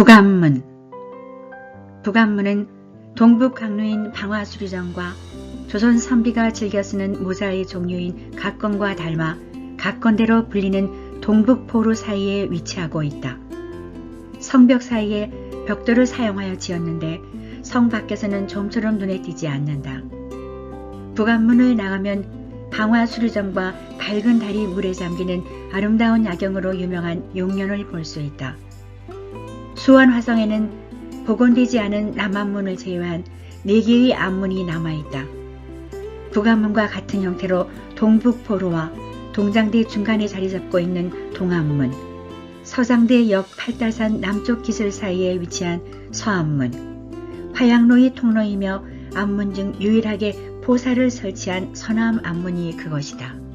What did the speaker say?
북암문 북암문은 동북 강루인 방화수리정과 조선 선비가 즐겨 쓰는 모자의 종류인 각건과 닮아 각건대로 불리는 동북포로 사이에 위치하고 있다. 성벽 사이에 벽돌을 사용하여 지었는데 성 밖에서는 좀처럼 눈에 띄지 않는다. 북암문을 나가면 방화수리정과 밝은 달이 물에 잠기는 아름다운 야경으로 유명한 용년을 볼 수 있다. 수원 화성에는 복원되지 않은 남암문을 제외한 4개의 암문이 남아있다. 북암문과 같은 형태로 동북포로와 동장대 중간에 자리 잡고 있는 동암문, 서장대 역 팔달산 남쪽 기슬 사이에 위치한 서암문, 화양로의 통로이며 암문 중 유일하게 포사를 설치한 서남 암문이 그것이다.